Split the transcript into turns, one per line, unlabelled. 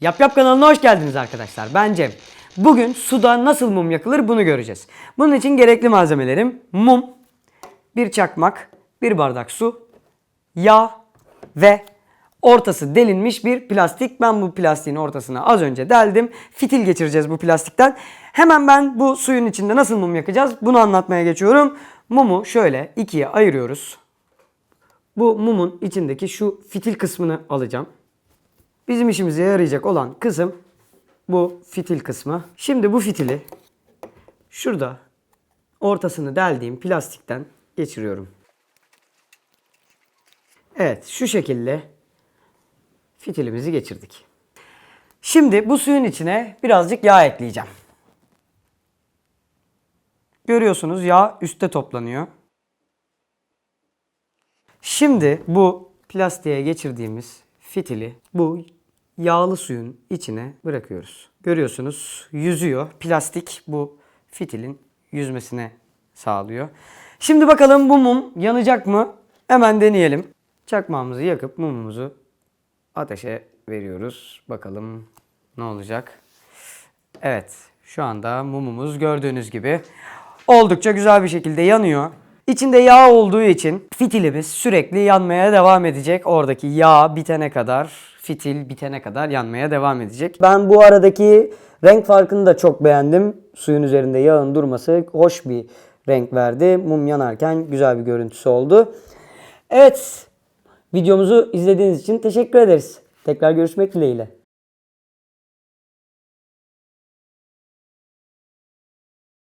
Yap Yap kanalına hoş geldiniz arkadaşlar. Ben Cem. Bugün suda nasıl mum yakılır bunu göreceğiz. Bunun için gerekli malzemelerim mum, bir çakmak, bir bardak su, yağ ve ortası delinmiş bir plastik. Ben bu plastiğin ortasına az önce deldim. Fitil geçireceğiz bu plastikten. Hemen ben bu suyun içinde nasıl mum yakacağız bunu anlatmaya geçiyorum. Mumu şöyle ikiye ayırıyoruz. Bu mumun içindeki şu fitil kısmını alacağım. Bizim işimize yarayacak olan kısım bu fitil kısmı. Şimdi bu fitili şurada ortasını deldiğim plastikten geçiriyorum. Evet şu şekilde fitilimizi geçirdik. Şimdi bu suyun içine birazcık yağ ekleyeceğim. Görüyorsunuz yağ üstte toplanıyor. Şimdi bu plastiğe geçirdiğimiz fitili bu yağlı suyun içine bırakıyoruz. Görüyorsunuz yüzüyor. Plastik bu fitilin yüzmesine sağlıyor. Şimdi bakalım bu mum yanacak mı? Hemen deneyelim. Çakmağımızı yakıp mumumuzu ateşe veriyoruz. Bakalım ne olacak? Evet, şu anda mumumuz gördüğünüz gibi oldukça güzel bir şekilde yanıyor. İçinde yağ olduğu için fitilimiz sürekli yanmaya devam edecek. Oradaki yağ bitene kadar, fitil bitene kadar yanmaya devam edecek. Ben bu aradaki renk farkını da çok beğendim. Suyun üzerinde yağın durması hoş bir renk verdi. Mum yanarken güzel bir görüntüsü oldu. Evet, videomuzu izlediğiniz için teşekkür ederiz. Tekrar görüşmek dileğiyle.